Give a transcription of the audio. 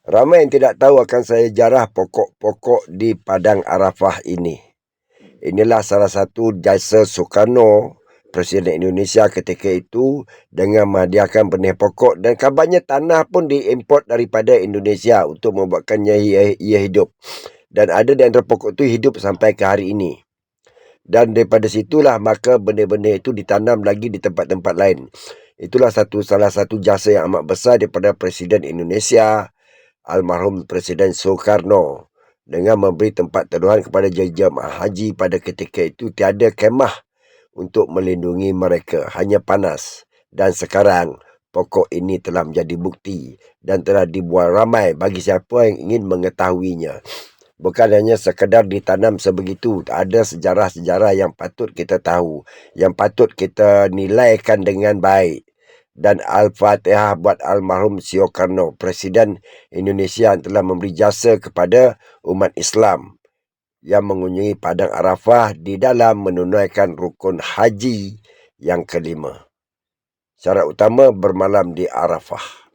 Ramai yang tidak tahu akan sejarah pokok-pokok di Padang Arafah ini. Inilah salah satu jasa Soekarno, Presiden Indonesia ketika itu dengan menghadiahkan benih pokok dan kabarnya tanah pun diimport daripada Indonesia untuk membuatkannya ia, ia hidup. Dan ada di antara pokok itu hidup sampai ke hari ini. Dan daripada situlah maka benih-benih itu ditanam lagi di tempat-tempat lain. Itulah satu salah satu jasa yang amat besar daripada Presiden Indonesia almarhum Presiden Soekarno dengan memberi tempat teduhan kepada jemaah haji pada ketika itu tiada kemah untuk melindungi mereka. Hanya panas. Dan sekarang pokok ini telah menjadi bukti dan telah dibuat ramai bagi siapa yang ingin mengetahuinya. Bukan hanya sekadar ditanam sebegitu ada sejarah-sejarah yang patut kita tahu yang patut kita nilaikan dengan baik dan Al-Fatihah buat almarhum Soekarno, Presiden Indonesia yang telah memberi jasa kepada umat Islam yang mengunjungi Padang Arafah di dalam menunaikan rukun haji yang kelima. Syarat utama bermalam di Arafah.